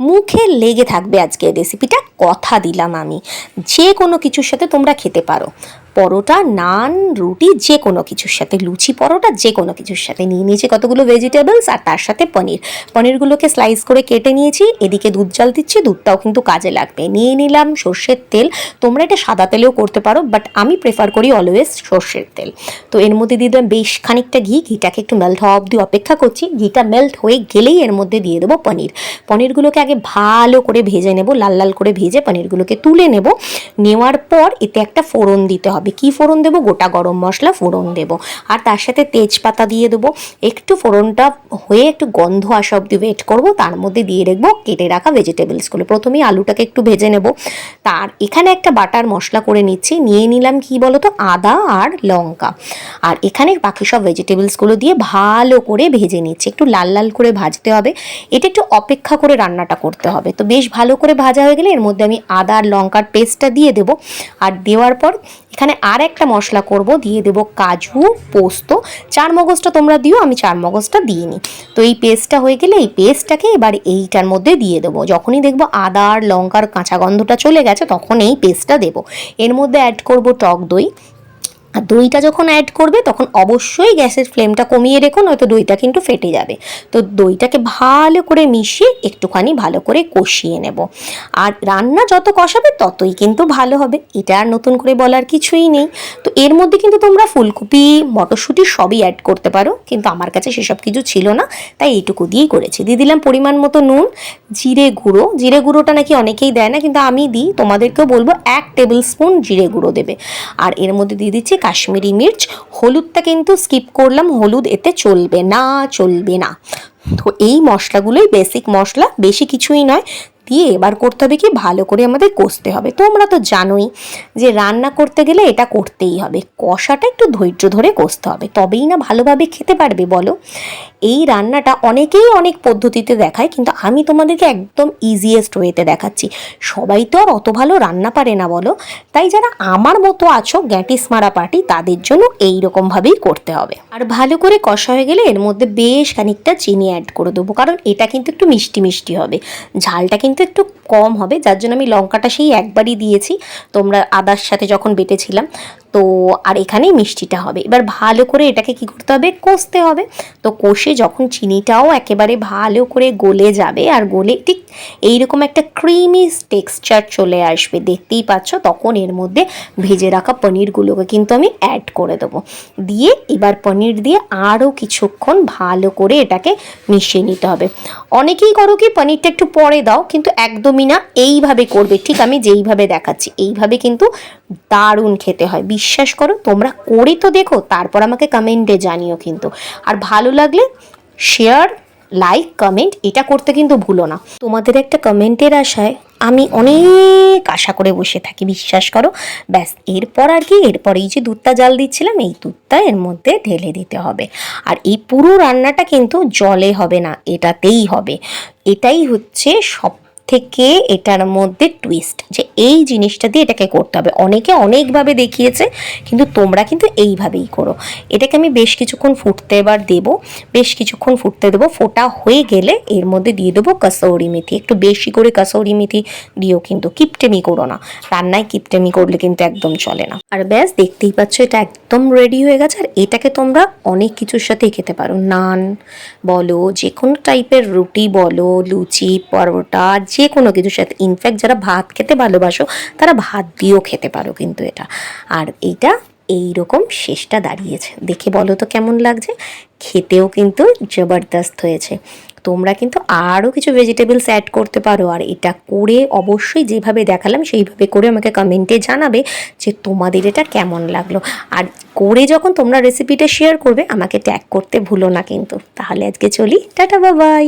মুখে লেগে থাকবে আজকে রেসিপিটা কথা দিলাম আমি। যে কোনো কিছুর সাথে তোমরা খেতে পারো। পরোটা, নান, রুটি, যে কোনো কিছুর সাথে, লুচি পরোটা, যে কোনো কিছুর সাথে। নিয়ে নিয়েছি কতগুলো ভেজিটেবলস আর তার সাথে পনির। পনিরগুলোকে স্লাইস করে কেটে নিয়েছি, এদিকে দুধ জাল দিচ্ছি, দুধটাও কিন্তু কাজে লাগবে। নিয়ে নিলাম সর্ষের তেল। তোমরা এটা সাদা তেলেও করতে পারো বাট আমি প্রেফার করি অলওয়েজ সর্ষের তেল। তো এর মধ্যে দিয়ে দিলাম বেশ খানিকটা ঘি। ঘিটাকে একটু মেল্ট হওয়া অবধি অপেক্ষা করছি। ঘিটা মেল্ট হয়ে গেলেই এর মধ্যে দিয়ে দেবো পনির। পনিরগুলোকে আগে ভালো করে ভেজে নেব, লাল লাল করে ভেজে পনিরগুলোকে তুলে নেব। নেওয়ার পর এতে একটা ফোড়ন দিতে হবে। কি ফোড়ন দেবো? গোটা গরম মশলা ফোড়ন দেব। আর তার সাথে তেজপাতা দিয়ে দেবো। একটু ফোড়নটা হয়ে একটু গন্ধ আসা অবধি ওয়েট করব। তার মধ্যে দিয়ে রাখব কেটে রাখা ভেজিটেবলসগুলো প্রথমেই আলুটাকে একটু ভেজে নেব। তার এখানে একটা বাটার মশলা করে নিচ্ছি। নিয়ে নিলাম কি বলতো? আদা আর লঙ্কা। আর এখানে বাকি সব ভেজিটেবলসগুলো দিয়ে ভালো করে ভেজে নিচ্ছি। একটু লাল লাল করে ভাজতে হবে। এটা একটু অপেক্ষা করে রান্নাটা করতে হবে। তো বেশ ভালো করে ভাজা হয়ে গেলে এর মধ্যে আমি আদা আর লঙ্কার পেস্টটা দিয়ে দেবো। আর দেওয়ার পর এখানে আর একটা মশলা করব, দিয়ে দেব কাজু, পোস্ত। চার মগজটা তোমরা দিও, আমি চার মগজটা দিয়ে নিই তো এই পেস্টটা হয়ে গেলে এই পেস্টটাকে এবার এইটার মধ্যে দিয়ে দেবো। যখনই দেখব আদা আর লঙ্কার কাঁচা গন্ধটা চলে গেছে, তখন এই পেস্টটা দেবো। এর মধ্যে অ্যাড করব টক দই। আর দইটা যখন অ্যাড করবে, তখন অবশ্যই গ্যাসের ফ্লেমটা কমিয়ে রেখো, নয়তো দইটা কিন্তু ফেটে যাবে। তো দইটাকে ভালো করে মিশিয়ে একটুখানি ভালো করে কষিয়ে নেব। আর রান্না যত কষাবে, ততই কিন্তু ভালো হবে। এটা আর নতুন করে বলার কিছুই নেই। তো এর মধ্যে কিন্তু তোমরা ফুলকপি, মটরশুঁটি সবই অ্যাড করতে পারো। কিন্তু আমার কাছে সেসব কিছু ছিল না, তাই এইটুকু দিয়েই করেছি। দিয়ে দিলাম পরিমাণ মতো নুন, জিরে গুঁড়ো। জিরে গুঁড়োটা নাকি অনেকেই দেয় না, কিন্তু আমি দিই। তোমাদেরকেও বলব, এক টেবিল স্পুন জিরে গুঁড়ো দেবে। আর এর মধ্যে দিয়ে দিচ্ছি কাশ্মীরি মির্চ, হলুদটা কিন্তু স্কিপ করলাম, হলুদ এতে চলবে না চলবে না। তো এই মশলাগুলোই বেসিক মশলা, বেশি কিছুই নয়। দিয়ে এবার করতে হবে কি, ভালো করে আমাদের কষতে হবে। তোমরা তো জানোই যে রান্না করতে গেলে এটা করতেই হবে। কষাটা একটু ধৈর্য ধরে কষতে হবে। তবেই না ভালোভাবে খেতে পারবে, বলো। এই রান্নাটা অনেকেই অনেক পদ্ধতিতে দেখায়, কিন্তু আমি তোমাদেরকে একদম ইজিয়েস্ট ওয়েতে দেখাচ্ছি। সবাই তো আর অত ভালো রান্না পারে না বলো। তাই যারা আমার মতো আছো, গ্যাটিস মারা পার্টি, তাদের জন্য এই রকমভাবেই করতে হবে। আর ভালো করে কষা হয়ে গেলে এর মধ্যে বেশ খানিকটা চিনি অ্যাড করে দেবো, কারণ এটা কিন্তু একটু মিষ্টি মিষ্টি হবে। ঝালটা কিন্তু একটু কম হবে, যার জন্য আমি লঙ্কাটা সেই একবারই দিয়েছি। তোমরা আদার সাথে যখন বেটেছিলাম, তো আর এখানেই মিষ্টিটা হবে। এবার ভালো করে এটাকে কি করতে হবে? কষতে হবে। তো কষে যখন চিনিটাও একেবারে ভালো করে গলে যাবে, আর গলে ঠিক এইরকম একটা ক্রিমি টেক্সচার চলে আসবে, দেখতেই পাচ্ছ? তখন এর মধ্যে ভেজে রাখা পনিরগুলোকে কিন্তু আমি অ্যাড করে দেবো। দিয়ে এবার পনির দিয়ে আরও কিছুক্ষণ ভালো করে এটাকে মিশিয়ে নিতে হবে। অনেকেই করো কি, পনিরটা একটু পরে দাও, কিন্তু একদমই না, এইভাবে করবে। ঠিক আমি যেইভাবে দেখাচ্ছি, এইভাবে কিন্তু দারুণ খেতে হয়। বিশ্বাস করো, তোমরা করে তো দেখো, তারপর আমাকে কমেন্টে জানিও কিন্তু। আর ভালো লাগলে শেয়ার, লাইক, কমেন্ট, এটা করতে কিন্তু ভুলো না। তোমাদের একটা কমেন্টের আশায় আমি অনেক আশা করে বসে থাকি, বিশ্বাস করো। ব্যাস, এরপর আর কি, এরপর এই যে দুধটা জাল দিচ্ছিলাম, এই দুধটা এর মধ্যে ঢেলে দিতে হবে। আর এই পুরো রান্নাটা কিন্তু জলে হবে না, এটাতেই হবে। এটাই হচ্ছে সব থেকে এটার মধ্যে টুইস্ট যে এই জিনিসটা দিয়ে এটাকে করতে হবে। অনেকে অনেকভাবে দেখিয়েছে, কিন্তু তোমরা কিন্তু এইভাবেই করো। এটাকে আমি বেশ কিছুক্ষণ ফুটতে এবার দেবো, বেশ কিছুক্ষণ ফুটতে দেবো। ফোটা হয়ে গেলে এর মধ্যে দিয়ে দেবো কাসৌরি মেথি। একটু বেশি করে কাসৌরি মেথি দিও কিন্তু কিপটেমি করো না। রান্নায় কিপটেমি করলে কিন্তু একদম চলে না। আর ব্যাস, দেখতেই পাচ্ছ এটা একদম রেডি হয়ে গেছে। আর এটাকে তোমরা অনেক কিছুর সাথেই খেতে পারো। নান বলো যে কোনো টাইপের রুটি বলো, লুচি, পরোটা যে কোনো কিছুর সাথে ইনফ্যাক্ট যারা ভাত খেতে ভালোবাসো, তারা ভাত দিয়েও খেতে পারো কিন্তু এটা। আর এইটা এই রকম শেষটা দাঁড়িয়েছে। দেখে বলো তো কেমন লাগছে? খেতেও কিন্তু জবরদস্ত হয়েছে। তোমরা কিন্তু আরও কিছু ভেজিটেবলস অ্যাড করতে পারো। আর এটা করে অবশ্যই যেভাবে দেখালাম, সেইভাবে করে আমাকে কমেন্টে জানাবে যে তোমাদের এটা কেমন লাগল। আর করে যখন তোমরা রেসিপিটা শেয়ার করবে, আমাকে ট্যাগ করতে ভুলো না কিন্তু। তাহলে আজকে চলি। টাটা বাবাই